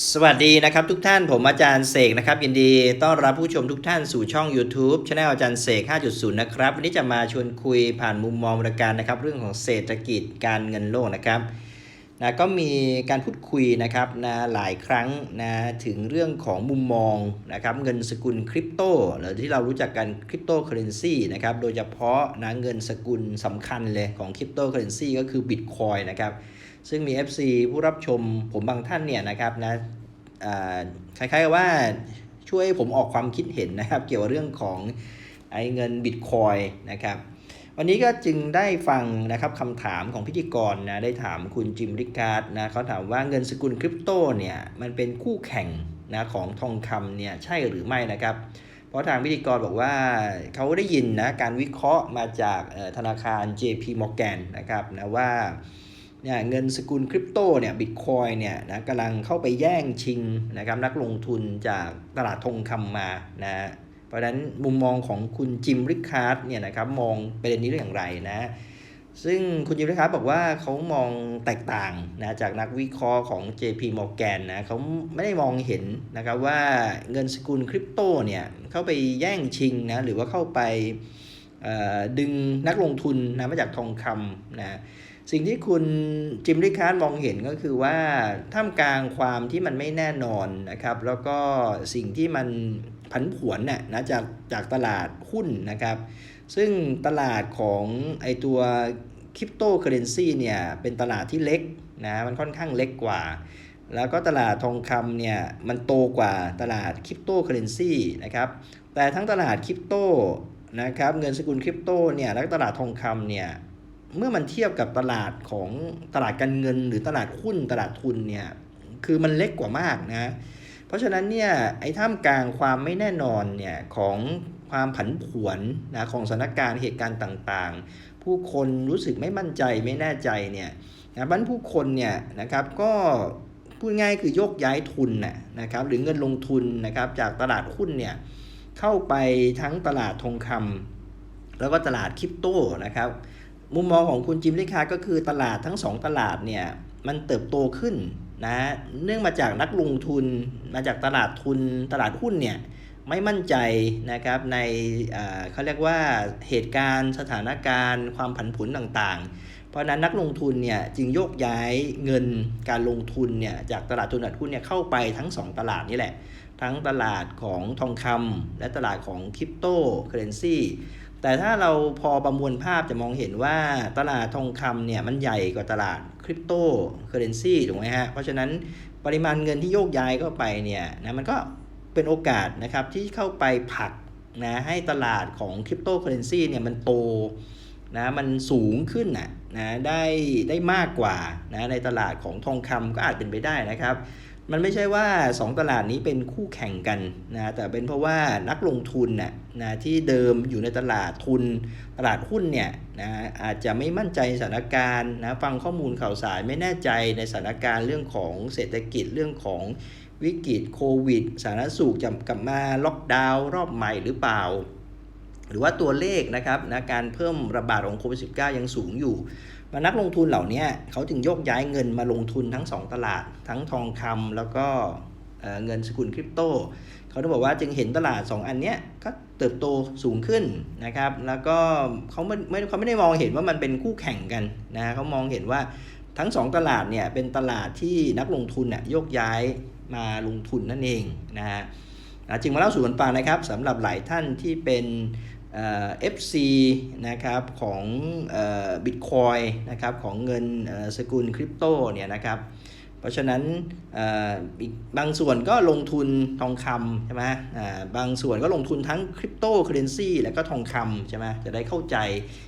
สวัสดีนะครับทุกท่านผมอาจารย์เสกนะครับยินดีต้อนรับผู้ชมทุกท่านสู่ช่อง YouTube ช anel อาจารย์เสก 5.0 นะครับ วันนี้จะมาชวนคุยผ่านมุมมองบริการนะครับ เรื่องของเศรษฐกิจการเงินโลกนะครับนะก็มีการพูดคุยนะครับนะหลายครั้งนะถึงเรื่องของมุมมองนะครับเงินสกุลคริปโตหรือที่เรารู้จักกันคริปโตเคอเรนซีนะครับโดยเฉพาะนะเงินสกุลสำคัญเลยของคริปโตเคอเรนซีก็คือบิตคอยนะครับ ซึ่งมี FC ผู้รับชมผมบางท่านเนี่ยนะครับนะคล้ายๆกับว่าช่วยผมออกความคิดเห็นนะครับ เกี่ยวกับเรื่องของไอ้เงินบิตคอยนะครับวันนี้ก็จึงได้ฟังนะครับคำถามของพิธีกรนะได้ถามคุณจิมริการ์ดนะเขาถามว่าเงินสกุลคริปโตเนี่ยมันเป็นคู่แข่งนะของทองคำเนี่ยใช่หรือไม่นะครับ เพราะทางพิธีกรบอกว่าเขาได้ยินนะการวิเคราะห์มาจากธนาคาร JP Morgan นะครับนะว่า เนี่ยเงินสกุลคริปโตเนี่ยบิตคอยเนี่ยนะกำลังเข้าไปแย่งชิงนะครับนักลงทุนจากตลาดทองคำมานะเพราะฉะนั้นมุมมองของคุณจิมริคาร์ดเนี่ยนะครับมองประเด็นนี้ได้อย่างไรนะซึ่งคุณจิมริคาร์ดบอกว่าเขามองแตกต่างนะจากนักวิเคราะห์ของ JP Morgan นะเขาไม่ได้มองเห็นนะครับว่าเงินสกุลคริปโตเนี่ยเข้าไปแย่งชิงนะหรือว่าเข้าไปดึงนักลงทุนนะมาจากทองคำนะ สิ่งที่คุณจิมริคาร์ดมองเห็นก็คือว่าท่ามกลางความที่มันไม่แน่นอนนะครับ แล้วก็สิ่งที่มันผันผวนน่ะนะจากจากตลาดหุ้นนะครับ ซึ่งตลาดของไอตัวคริปโตเคอเรนซีเนี่ยเป็นตลาดที่เล็กนะมันค่อนข้างเล็กกว่า แล้วก็ตลาดทองคำเนี่ยมันโตกว่าตลาดคริปโตเคอเรนซีนะครับแต่ทั้งตลาดคริปโตนะครับเงินสกุลคริปโตเนี่ยแล้วก็ตลาดทองคำเนี่ย เมื่อมันเทียบกับตลาดของตลาดการเงิน หรือตลาดหุ้นตลาดทุนเนี่ยคือมันเล็กกว่ามากนะเพราะฉะนั้นเนี่ยไอ้ท่ามกลางความไม่แน่นอนเนี่ยของความผันผวนนะของสถานการณ์เหตุการณ์ต่างๆ ผู้คนรู้สึกไม่มั่นใจไม่แน่ใจเนี่ยนะบ้านผู้คนเนี่ยนะครับก็พูดง่ายคือโยกย้ายทุนนะนะครับหรือเงินลงทุนนะครับจากตลาดหุ้นเนี่ยเข้าไปทั้งตลาดทองคำแล้วก็ตลาดคริปโตนะครับ มุมมองของคุณจิมลิคาก็คือตลาดทั้งสองตลาดเนี่ยมันเติบโตขึ้นนะเนื่องมาจากนักลงทุนมาจากตลาดทุนตลาดหุ้นเนี่ยไม่มั่นใจนะครับในเขาเรียกว่าเหตุการณ์สถานการณ์ ความผันผวนต่างๆ เพราะนั้นนักลงทุนเนี่ยจึงโยกย้ายเงินการลงทุนเนี่ยจากตลาดทุนตลาดหุ้นเนี่ยเข้าไปทั้งสองตลาดนี่แหละ ทั้งตลาดของทองคำและตลาดของคริปโตเคอเรนซี แต่ถ้าเราพอประมวลภาพจะมองเห็นว่าตลาดทองคำเนี่ยมันใหญ่กว่าตลาดคริปโตเคอเรนซีถูกไหมฮะ เพราะฉะนั้นปริมาณเงินที่โยกย้ายเข้าไปเนี่ยนะมันก็เป็นโอกาสนะครับที่เข้าไปผลักนะให้ตลาดของคริปโตเคอเรนซีเนี่ยมันโตนะมันสูงขึ้นนะนะได้ได้มากกว่านะในตลาดของทองคำก็อาจเป็นไปได้นะครับ มันไม่ใช่ว่า 2 ตลาดนี้เป็นคู่แข่งกันนะแต่เป็นเพราะว่านักลงทุนน่ะนะที่เดิมอยู่ในตลาดทุนตลาดหุ้นเนี่ยนะอาจจะไม่มั่นใจสถานการณ์นะฟังข้อมูลข่าวสารไม่แน่ใจในสถานการณ์เรื่องของเศรษฐกิจเรื่องของวิกฤตโควิด สาธารณสุขจะกลับมาล็อกดาวน์รอบใหม่หรือเปล่า หรือว่าตัวเลขนะครับนะการเพิ่มระบาดของโควิด -19 ยังสูงอยู่ มานักลงทุนเหล่านี้เขาจึงโยกย้ายเงินมาลงทุนทั้ง 2 ตลาด ทั้งทองคำแล้วก็เเงินสกุลคริปโตเขาต้องบอกว่าจึงเห็นตลาด 2 อันนี้ก็เติบโตสูงขึ้นนะครับ แล้วก็เขาไม่ไม่เขาไม่ได้มองเห็นว่ามันเป็นคู่แข่งกันนะเขามองเห็นว่าทั้ง 2 ตลาดเนี่ยเป็นตลาดที่นักลงทุนน่ะโยกย้ายมาลงทุนนั่นเองนะฮะอะจึงมาเล่าสู่กันฟังนะครับสำหรับหลายท่านที่เป็น เอ่อ FC นะครับของบิตคอยนะครับของเงินสกุลคริปโตเนี่ยนะครับเพราะฉะนั้นเอ่ออีกบางส่วนก็ลงทุนทองคำใช่ไหมอ่าบางส่วนก็ลงทุนทั้งคริปโตเคอเรนซีแล้วก็ทองคำใช่ไหมจะได้เข้าใจ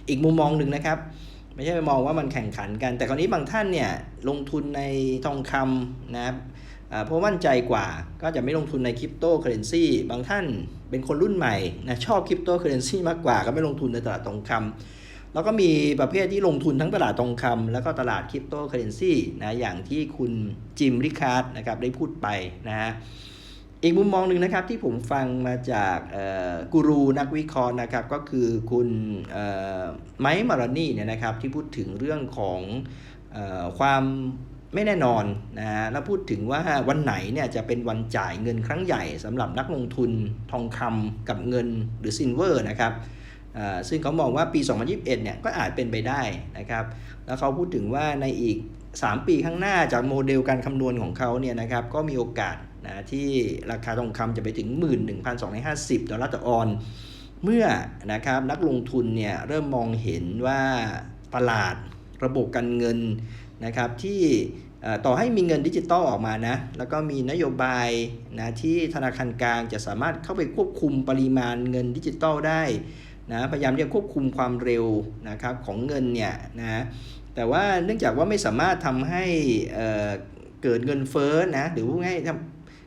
อีกมุมมองหนึ่งนะครับ ไม่ใช่ไปมองว่ามันแข่งขันกัน แต่คราวนี้บางท่านเนี่ยลงทุนในทองคำนะครับ เพราะมั่นใจกว่าก็จะไม่ลงทุนในคริปโตเคอเรนซีบางท่านเป็นคนรุ่นใหม่นะชอบคริปโตเคอเรนซีมากกว่าก็ไม่ลงทุนในตลาดทองคำแล้วก็มีประเภทที่ลงทุนทั้งตลาดทองคำแล้วก็ตลาดคริปโตเคอเรนซีนะอย่างที่คุณจิมริคาร์ดนะครับได้พูดไปนะฮะอีกมุมมองหนึ่งนะครับที่ผมฟังมาจากเอ่อกูรูนักวิเคราะห์นะครับก็คือคุณเอ่อไมค์มารานี่เนี่ยนะครับที่พูดถึงเรื่องของเออความ ไม่แน่นอนนะฮะแล้วพูดถึงว่าวันไหนเนี่ยจะเป็นวันจ่ายเงินครั้งใหญ่สำหรับนักลงทุนทองคำกับเงินหรือซินเวอร์นะครับซึ่งเขามองว่าปี 2021 เนี่ยก็อาจเป็นไปได้นะครับ แล้วเขาพูดถึงว่าในอีก 3 ปีข้างหน้าจากโมเดลการคำนวณของเขาเนี่ยนะครับก็มีโอกาสนะที่ราคาทองคำจะไปถึง 11,250 ดอลลาร์ต่อออน เมื่อนะครับนักลงทุนเนี่ยเริ่มมองเห็นว่าตลาดระบบการเงิน นะครับที่ต่อให้มีเงินดิจิตอลออกมานะแล้วก็มีนโยบายนะที่ธนาคารกลางจะสามารถเข้าไปควบคุมปริมาณเงินดิจิตอลได้นะพยายามที่จะควบคุมความเร็วนะครับของเงินเนี่ยนะแต่ว่าเนื่องจากว่าไม่สามารถทำให้เกิดเงินเฟ้อนะหรือว่าง่าย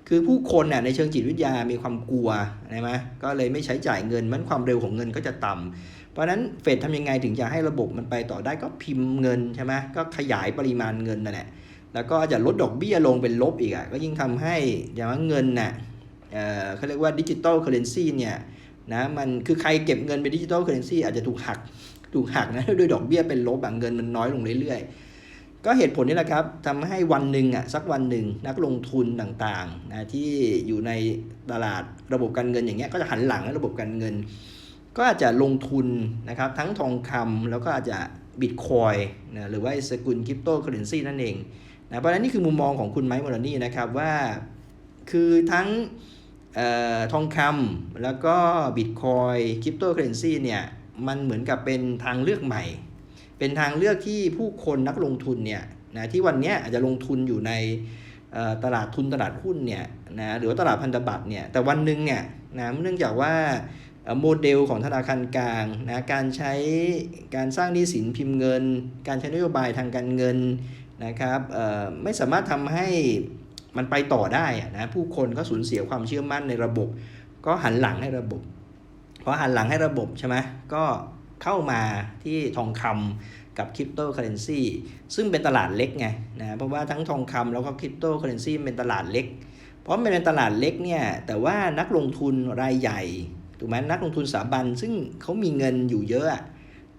คือผู้คนน่ะในเชิงจิตวิทยามีความกลัวใช่ไหมก็เลยไม่ใช้จ่ายเงินมันความเร็วของเงินก็จะต่ำเพราะฉะนั้นเฟดทำยังไงถึงจะให้ระบบมันไปต่อได้ก็พิมพ์เงินใช่ไหมก็ขยายปริมาณเงินนั่นแหละแล้วก็จะลดดอกเบี้ยลงเป็นลบอีกอะก็ยิ่งทำให้อย่างว่าเงินน่ะเอ่อเขาเรียกว่าดิจิตอลเคอร์เรนซีเนี่ยนะมันคือใครเก็บเงินเป็นดิจิตอลเคอร์เรนซีอาจจะถูกหักถูกหักนะด้วยดอกเบี้ยเป็นลบอะเงินมันน้อยลงเรื่อยๆ ก็เหตุผลนี้แหละครับทำให้วันหนึ่งอะสักวันหนึ่งนักลงทุนต่างๆนะที่อยู่ในตลาดระบบการเงินอย่างเงี้ยก็จะหันหลังให้ระบบการเงิน ก็อาจจะลงทุนนะครับทั้งทองคำแล้วก็อาจจะบิตคอยนะหรือว่าสกุลคริปโตเคอเรนซีนั่นเองนะเพราะฉะนั้นนี่คือมุมมองของคุณไมค์มอรนี่นะครับว่าคือทั้งออทองคำแล้วก็บิตคอยคริปโตเคอเรนซีเนี่ยมันเหมือนกับเป็นทางเลือกใหม่ เป็นทางเลือกที่ผู้คนนักลงทุนเนี่ยนะที่วันนี้อาจจะลงทุนอยู่ในตลาดทุนตลาดหุ้นเนี่ยนะหรือว่าตลาดพันธบัตรเนี่ยแต่วันหนึ่งเนี่ยนะเนื่องจากว่าโมเดลของธนาคารกลางนะการใช้การสร้างหนี้สินพิมพ์เงิน การใช้นโยบายทางการเงินนะครับเอ่อไม่สามารถทำให้มันไปต่อได้นะผู้คนก็สูญเสียความเชื่อมั่นในระบบ ก็หันหลังให้ระบบพอหันหลังให้ระบบใช่ไหมก็ เข้ามาที่ทองคำกับคริปโตเคอเรนซีซึ่งเป็นตลาดเล็กไงนะเพราะว่าทั้งทองคำแล้วก็คริปโตเคอเรนซีเป็นตลาดเล็ก เพราะมันเป็นตลาดเล็กเนี่ยแต่ว่านักลงทุนรายใหญ่ถูกไหมนักลงทุนสถาบันซึ่งเขามีเงินอยู่เยอะ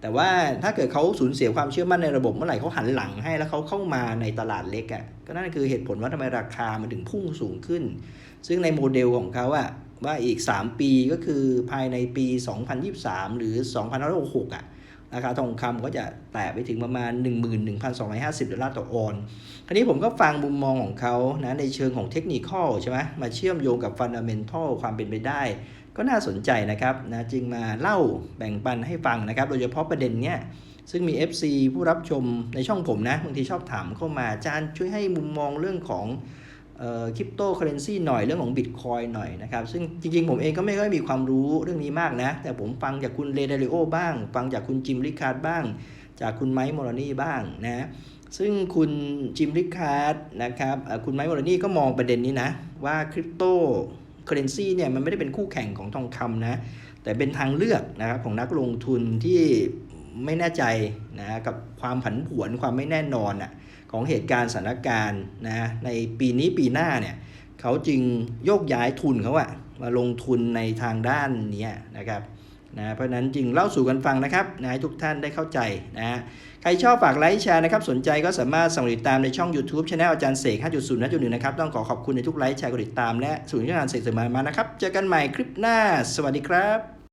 แต่ว่าถ้าเกิดเขาสูญเสียความเชื่อมั่นในระบบเมื่อไหร่เขาหันหลังให้แล้วเขาเข้ามาในตลาดเล็กอะ่ะก็นั่นคือเหตุผลว่าทำไมราคามันถึงพุ่งสูงขึ้น ซึ่งในโมเดลของเขาอะ ว่าอีก 3 ปีก็คือภายในปี 2023 หรือ 2566อะราคาทองคำก็จะแตะไปถึงประมาณ 11,250 ดอลลาร์ต่อออนคราวนี้ผมก็ฟังมุมมองของเขานะในเชิงของเทคนิคอลใช่ไหมมาเชื่อมโยงกับฟันดัมเมนทัลความเป็นไปได้ ก็น่าสนใจนะครับนะจึงมาเล่าแบ่งปันให้ฟังนะครับ โดยเฉพาะประเด็นเนี้ยซึ่งมี FC ผู้รับชมในช่องผมนะบางทีชอบถามเข้ามาจารย์ช่วยให้มุมมองเรื่องของ คริปโตเคอเรนซีหน่อยเรื่องของบิตคอยหน่อยนะครับ ซึ่งจริงๆ ผมเองก็ไม่ค่อยมีความรู้เรื่องนี้มากนะ แต่ผมฟังจากคุณเรเดลิโอบ้าง ฟังจากคุณจิมริคาร์ดบ้าง จากคุณไมค์มอรนี่บ้างนะซึ่งคุณจิมริคาร์ดนะครับคุณไมค์มอรนี่ก็มองประเด็นนี้นะ ว่าคริปโตเคอเรนซีเนี่ยมันไม่ได้เป็นคู่แข่งของทองคำนะ แต่เป็นทางเลือกนะครับของนักลงทุนที่ไม่แน่ใจนะกับความผันผวนความไม่แน่นอนอะ ของเหตุการณ์สถานการณ์นะในปีนี้ปีหน้าเนี่ยเขาจึงโยกย้ายทุนเขาอะมาลงทุนในทางด้านนี้นะครับนะเพราะนั้นจึงเล่าสู่กันฟังนะครับนะให้ทุกท่านได้เข้าใจนะใครชอบฝากไลค์แชร์นะครับ สนใจก็สามารถส่งติดตามในช่อง YouTube ช anel อาจารย์เสก 5.0นะจุดหนึ่งนะครับ ต้องขอขอบคุณในทุกไลค์แชร์กดติดตามและศูนย์ราชการเสกเสริมมานะครับ เจอกันใหม่คลิปหน้า สวัสดีครับ